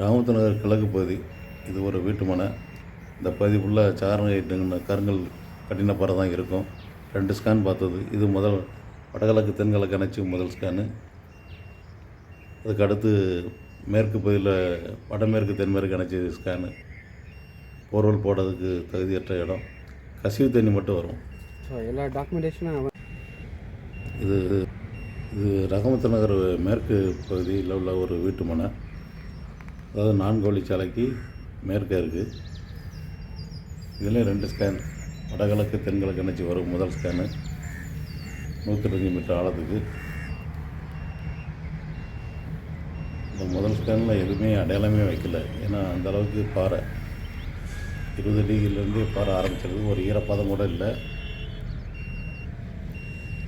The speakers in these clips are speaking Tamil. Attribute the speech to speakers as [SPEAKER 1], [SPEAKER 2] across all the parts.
[SPEAKER 1] ராமத்து நகர் கிழக்கு பகுதி இது ஒரு வீட்டு மனை. இந்த பகுதி ஃபுல்லாக சாரண கருங்கல் கட்டின தான் இருக்கும். ரெண்டு ஸ்கேன் பார்த்தது. இது முதல் வடகிழக்கு தென்கிழக்கு இணைச்சி முதல் ஸ்கேனு அதுக்கு அடுத்து மேற்கு பகுதியில் வடமேற்கு தென்மேற்கு இணைச்சி ஸ்கேனு போர்வெல் போடுறதுக்கு தகுதியற்ற இடம். கசிவு தண்ணி மட்டும் வரும்.
[SPEAKER 2] எல்லா டாக்குமெண்டேஷனும்
[SPEAKER 1] இது இது ரகமத்து நகர் மேற்கு பகுதியில் உள்ள ஒரு வீட்டு மனை. அதாவது நான்கு வழிச்சாலைக்கு மேற்கே இருக்குது இதுலேயும் ரெண்டு ஸ்கேன் வடகிழக்கு தென்கிழக்கு இணைச்சி வரும் முதல் ஸ்கேனு நூற்றி மீட்டர் ஆழத்துக்கு. இந்த முதல் ஸ்கேனில் எதுவுமே அடையாளமே வைக்கல. ஏன்னா அந்த அளவுக்கு பாறை. இருபது டிகிரிலேருந்தே பாறை ஆரம்பிச்சிருக்கு ஒரு ஈரப்பதம் கூட இல்லை.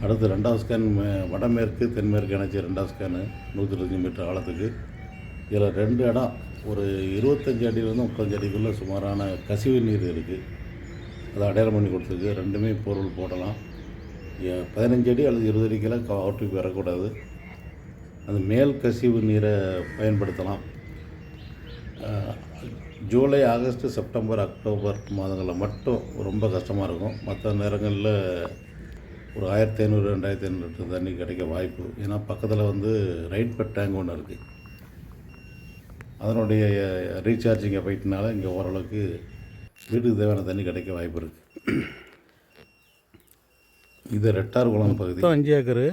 [SPEAKER 1] அடுத்து ரெண்டாவது ஸ்கேன் மே- வடமேற்கு தென்மேற்கு இணைச்சி ரெண்டாவது ஸ்கேனு நூற்றி மீட்டர் ஆழத்துக்கு. இதில் ரெண்டு இடம். ஒரு இருபத்தஞ்சி அடியிலேருந்து முப்பத்தஞ்சு அடிக்குள்ளே சுமாரான கசிவு நீர் இருக்குது அதை அடையாளம் பண்ணி கொடுத்துருக்கு. ரெண்டுமே பொருள் போடலாம். பதினஞ்சு அடி அல்லது இருபது அடிக்கெல்லாம் காட்டுக்கு வரக்கூடாது. அந்த மேல் கசிவு நீரை பயன்படுத்தலாம். ஜூலை ஆகஸ்ட் செப்டம்பர் அக்டோபர் மாதங்களில் மட்டும் ரொம்ப கஷ்டமாக இருக்கும். மற்ற நேரங்களில் ஒரு ஆயிரத்தி ஐநூறு ரெண்டாயிரத்தி ஐநூறு லிட்டர் தண்ணி கிடைக்க வாய்ப்பு. ஏன்னா பக்கத்தில் வந்து ரைட் பெட் டேங்க் ஒன்று இருக்குது அதனுடைய ரீசார்ஜிங் எஃபெக்ட்னால இங்கே ஓரளவுக்கு வீட்டுக்கு தேவையான தண்ணி கிடைக்க வாய்ப்பு இருக்குது இது ரெட்டார் குளம் பகுதி.
[SPEAKER 3] அஞ்சு ஏக்கரு.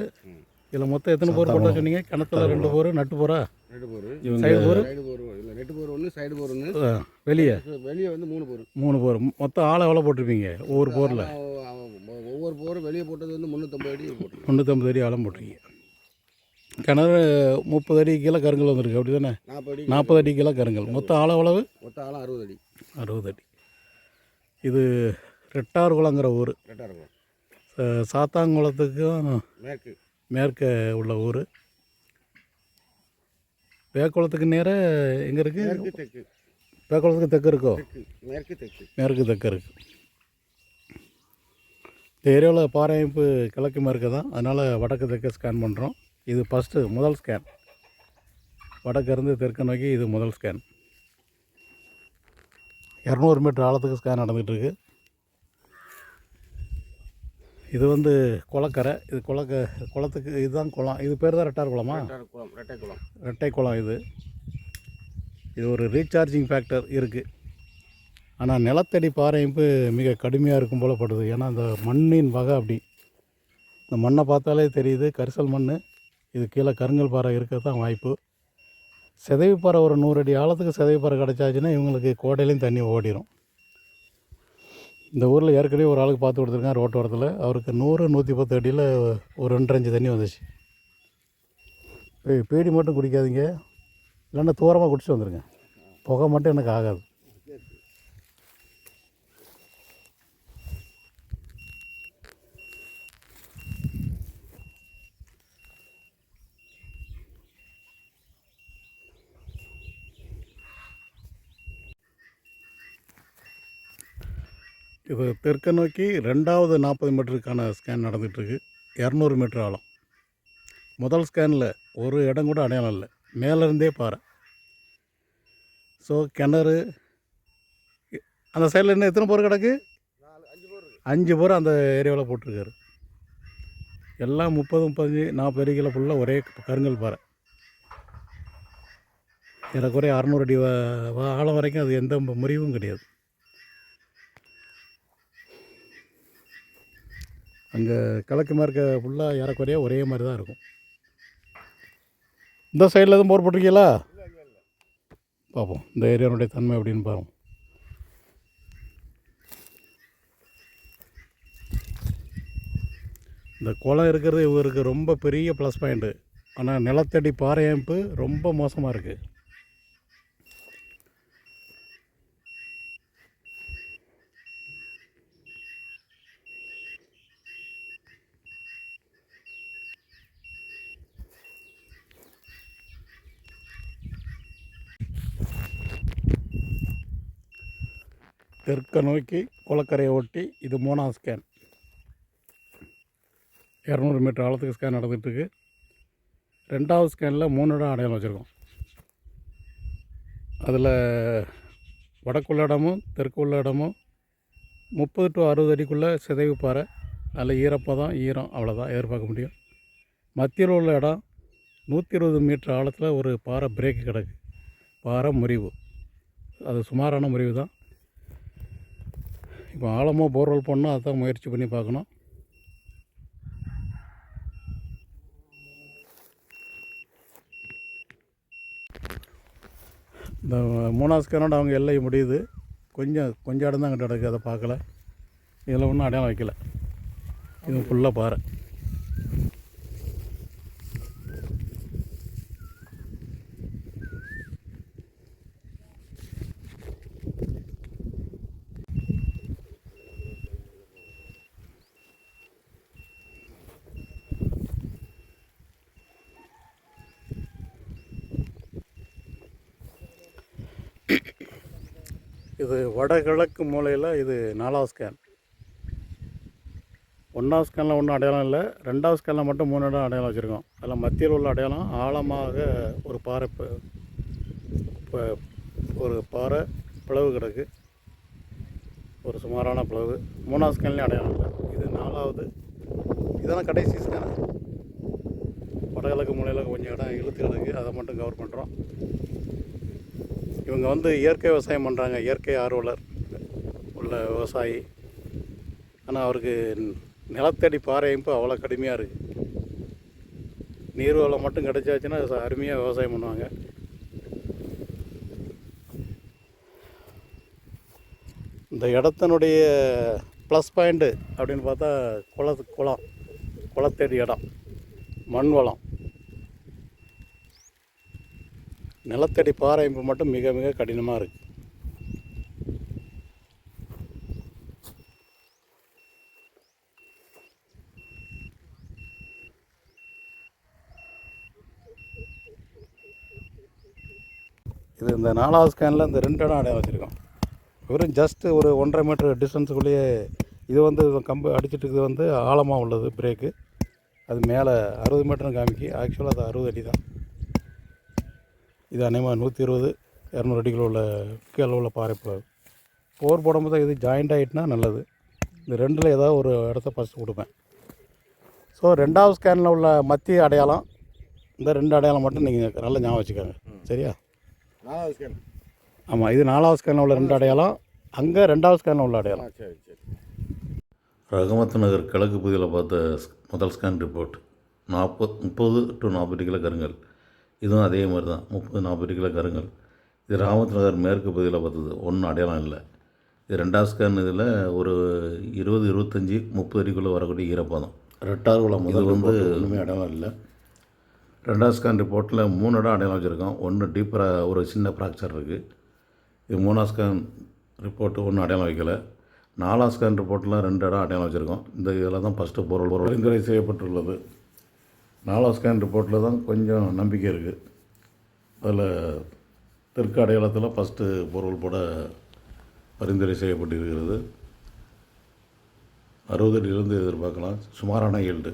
[SPEAKER 3] இதில் மொத்தம் எத்தனை போர் போட்டா சொன்னீங்க? கிணத்துல ரெண்டு போர் நட்டு போரா?
[SPEAKER 2] ரெண்டு போர்.
[SPEAKER 3] சைடு போர்?
[SPEAKER 2] சைடு போர் இல்லை நெட்டு போர் ஒன்று சைடு போர் ஒன்று
[SPEAKER 3] வெளியே?
[SPEAKER 2] வெளியே வந்து மூணு போர்.
[SPEAKER 3] மூணு போர். மொத்தம் ஆளை எவ்வளோ போட்டிருப்பீங்க? ஒவ்வொரு போரில்?
[SPEAKER 2] ஒவ்வொரு போரும் வெளியே போட்டது வந்து முந்நூற்றம்பது அடி
[SPEAKER 3] முந்நூற்றம்பது அடி ஆழம் போட்டிருக்கீங்க. கிணறு முப்பது அடி கீழே கருங்கல் வந்திருக்கு அப்படி தானே
[SPEAKER 2] நாற்பது அடி
[SPEAKER 3] நாற்பது அடி கீழே கருங்கல். மொத்தம் ஆழ அளவு
[SPEAKER 2] மொத்த ஆழம் அறுபது அடி.
[SPEAKER 3] அறுபது அடி. இது ரெட்டார் குளங்கிற ஊர் ச- சாத்தாங்குளத்துக்கும்
[SPEAKER 2] மேற்கு.
[SPEAKER 3] மேற்க உள்ள ஊர். வேக்குளத்துக்கு நேராக எங்கே இருக்குது
[SPEAKER 2] தெற்கு.
[SPEAKER 3] வேக்குளத்துக்கு தெற்கு இருக்கோ?
[SPEAKER 2] மேற்கு தெற்கு.
[SPEAKER 3] மேற்கு தெற்கு இருக்கு. இந்த ஏரியாவில் பாறை அமைப்பு கிழக்கு மேற்கு தான். அதனால் வடக்கு தெற்கு ஸ்கேன் பண்ணுறோம் இது ஃபஸ்ட்டு முதல் ஸ்கேன் வடக்கு இருந்து தெற்கு நோக்கி இது முதல் ஸ்கேன் இரநூறு மீட்டர் ஆழத்துக்கு ஸ்கேன் நடந்துகிட்டு இருக்கு இது வந்து குளக்கரை. இது குளக்க குளத்துக்கு இதுதான் குளம். இது பேர் தான் ரெட்டார் குளமா?
[SPEAKER 2] குளம் ரெட்டை குளம்.
[SPEAKER 3] ரெட்டை குளம் இது. இது ஒரு ரீசார்ஜிங் ஃபேக்டர் இருக்குது ஆனால் நிலத்தடி பாறையமைப்பு மிக கடுமையாக இருக்கும் போல படுது. ஏன்னா அந்த மண்ணின் வகை அப்படி. இந்த மண்ணை பார்த்தாலே தெரியுது கரிசல் மண் இது கீழே கருங்கல் பாறை இருக்க தான் வாய்ப்பு. சிதைவு பாறை ஒரு நூறு அடி ஆழத்துக்கு சிதைவு பாறை கிடச்சாச்சுன்னா இவங்களுக்கு கோடையிலையும் தண்ணி ஓடிடும் இந்த ஊரில் ஏற்கனவே ஒரு ஆளுக்கு பார்த்து கொடுத்துருக்கேன் ரோட்டோரத்தில். அவருக்கு நூறு நூற்றி பத்து அடியில் ஒரு ரெண்டரை அஞ்சு தண்ணி வந்துச்சு. பீடி மட்டும் குடிக்காதீங்க. இல்லைன்னா தூரமாக குடிச்சு வந்துடுங்க புகை மட்டும் எனக்கு ஆகாது. இது தெற்க நோக்கி ரெண்டாவது நாற்பது மீட்டருக்கான ஸ்கேன் நடந்துகிட்ருக்கு. இரநூறு மீட்டர் ஆழம். முதல் ஸ்கேனில் ஒரு இடம் கூட அடையாளம் இல்லை. மேலேருந்தே பாறை. ஸோ கிணறு அந்த சைடில் இன்னும் எத்தனை பேர் கிடக்கு?
[SPEAKER 2] அஞ்சு பேர்
[SPEAKER 3] அந்த ஏரியாவில் போட்டிருக்காரு. எல்லாம் முப்பது முப்பத்தஞ்சு நாற்பது அடிக்கில் ஃபுல்லாக ஒரே கருங்கல் பாறை. ஏறக்குறைய அறநூறு அடி ஆழம் வரைக்கும் அது எந்த முறிவும் கிடையாது. அங்கே கிழக்கு மேற்க ஃபுல்லாக ஏறக்குறைய ஒரே மாதிரி தான் இருக்கும். இந்த சைடில் எதுவும் போர் போட்டிருக்கீங்களா? பார்ப்போம் இந்த ஏரியாவுடைய தன்மை அப்படின்னு பார்ப்போம் இந்த குளம் இருக்கிறது இவருக்கு ரொம்ப பெரிய ப்ளஸ் பாயிண்ட்டு ஆனால் நிலத்தடி பாறை அமைப்பு ரொம்ப மோசமாக இருக்குது தெற்க நோக்கி குளக்கரையை ஒட்டி இது மூணாவது ஸ்கேன். இரநூறு மீட்டர் ஆழத்துக்கு ஸ்கேன் நடந்துகிட்ருக்கு. ரெண்டாவது ஸ்கேனில் மூணு இடம் அடையாளம் வச்சுருக்கோம். அதில் வடக்குள்ள இடமும் தெற்கு உள்ள இடமும் முப்பது டு அறுபது அடிக்குள்ளே சிதைவு பாறை அதில் ஈரப்பதம் ஈரம் அவ்வளோதான் எதிர்பார்க்க முடியும். மத்தியில் உள்ள இடம் நூற்றி இருபது மீட்டர் ஆழத்தில் ஒரு பாறை பிரேக்கு கிடக்கு. பாறை முறிவு. அது சுமாரான முறிவு தான். இப்போ ஆழமாக போர்வெல் பண்ணால் அதான் முயற்சி பண்ணி பார்க்கணும். இந்த மூணாவது ஸ்கேனோட அவங்க எல்லை முடியுது. கொஞ்சம் கொஞ்சம் இடம் தான் அங்கிட்ட கிடக்கு அதை பார்க்கல. இதில் ஒன்றும் அடையாளம் வைக்கல. இது ஃபுல்லாக பாறை. இது வடகிழக்கு மூலையில் இது நாலாவது ஸ்கேன் ஒன்றாவது ஸ்கேனில் ஒன்றும் அடையாளம் இல்லை. ரெண்டாவது ஸ்கேனில் மட்டும் மூணு இடம் அடையாளம் வச்சுருக்கோம். அதில் மத்தியில் உள்ள அடையாளம் ஆழமாக ஒரு பாறை இப்போ ஒரு பாறை பிளவு கிடக்கு. ஒரு சுமாரான பிளவு. மூணாவது ஸ்கேன்லேயும் அடையாளம் இல்லை. இது நாலாவது. இதெல்லாம் கடைசி ஸ்கேன் வடகிழக்கு மூலையில் கொஞ்சம் இடம் இழுத்து கிடக்கு. அதை மட்டும் கவர் பண்ணுறோம் இவங்க வந்து இயற்கை விவசாயம் பண்ணுறாங்க இயற்கை ஆர்வலர் உள்ள விவசாயி. ஆனால் அவருக்கு நிலத்தடி பாறையமைப்பு அவ்வளோ கடுமையாக இருக்குது நீர் வளம் மட்டும் கிடைச்சாச்சுன்னா அருமையாக விவசாயம் பண்ணுவாங்க. இந்த இடத்தினுடைய ப்ளஸ் பாயிண்ட்டு அப்படின்னு பார்த்தா குளத்து குளம். குளத்தடி இடம். மண் வளம். நிலத்தடி பாறையமைப்பு மட்டும் மிக மிக கடினமாக இருக்குது இது இந்த நாலாவது ஸ்கேனில் இந்த ரெண்டு இடம் அடையாளம் வச்சுருக்கோம். வெறும் ஜஸ்ட்டு ஒரு ஒன்றரை மீட்டர் டிஸ்டன்ஸுக்குள்ளேயே இது வந்து கம்பு அடிச்சிட்டு இருக்குது வந்து ஆழமாக உள்ளது பிரேக்கு அது மேலே அறுபது மீட்டர்னு காமிக்கி. ஆக்சுவலாக அது அறுபது அடி தான் இது அநேகமாக நூற்றி இருபது இரநூறு அடிக்குள்ள உள்ள கீழே உள்ள பாறை பிளவு போர் போடும்போது இது ஜாயிண்ட் ஆகிட்டுனா நல்லது. இந்த ரெண்டில் ஏதாவது ஒரு இடத்த ஃபஸ்ட்டு கொடுப்பேன். ஸோ ரெண்டாவது ஸ்கேனில் உள்ள மத்திய அடையாளம் இந்த ரெண்டு அடையாளம் மட்டும் நீங்கள் நல்லா ஞாபகம் வச்சுக்கோங்க. சரியா?
[SPEAKER 2] நாலாவது ஸ்கேன்
[SPEAKER 3] ஆமாம் இது நாலாவது ஸ்கேனில் உள்ள ரெண்டு அடையாளம் அங்கே ரெண்டாவது ஸ்கேனில் உள்ள அடையாளம்.
[SPEAKER 2] சரி சரி.
[SPEAKER 1] ரகமத் நகர் கிழக்கு பகுதியில் பார்த்த முதல் ஸ்கேன் ரிப்போர்ட் நாற்பது முப்பது டு நாற்பது கிலோ கருங்கல். இதுவும் அதே மாதிரி தான். முப்பது நாற்பது கிலோ கருங்கல். இது ராமத் நகர் மேற்கு பகுதியில் பார்த்தது. ஒன்றும் அடையாளம் இல்லை. இது ரெண்டாவது ஸ்கேன் இதில் ஒரு இருபது இருபத்தஞ்சி முப்பது அடிக்குள்ளே வரக்கூடிய ஈரப்பதம். ரெட்டார் குளம் முதல் வந்து ஒன்றுமே அடையாளம் இல்லை. ரெண்டாவது ஸ்கேன் ரிப்போர்ட்டில் மூணு இடம் அடையாளம் வச்சுருக்கோம். ஒன்று டீப்பராக ஒரு சின்ன ஃப்ராக்சர் இருக்குது இது மூணாவது ஸ்கேன் ரிப்போர்ட்டு ஒன்றும் அடையாளம் வைக்கல. நாலாம் ஸ்கேன் ரிப்போர்ட்டில் ரெண்டு இடம் அடையாளம் வச்சுருக்கோம். இந்த இதில் தான் ஃபஸ்ட்டு பொருள் பொருள் பரிந்துரை செய்யப்பட்டுள்ளது. நாலா ஸ்கேன் ரிப்போர்ட்டில் தான் கொஞ்சம் நம்பிக்கை இருக்குது அதில் தெற்கு அடையாளத்தில் ஃபஸ்ட்டு பொருள் போட பரிந்துரை செய்யப்பட்டிருக்கிறது. அறுபது அடியிலிருந்து எதிர்பார்க்கலாம். சுமாரான ஈல்டு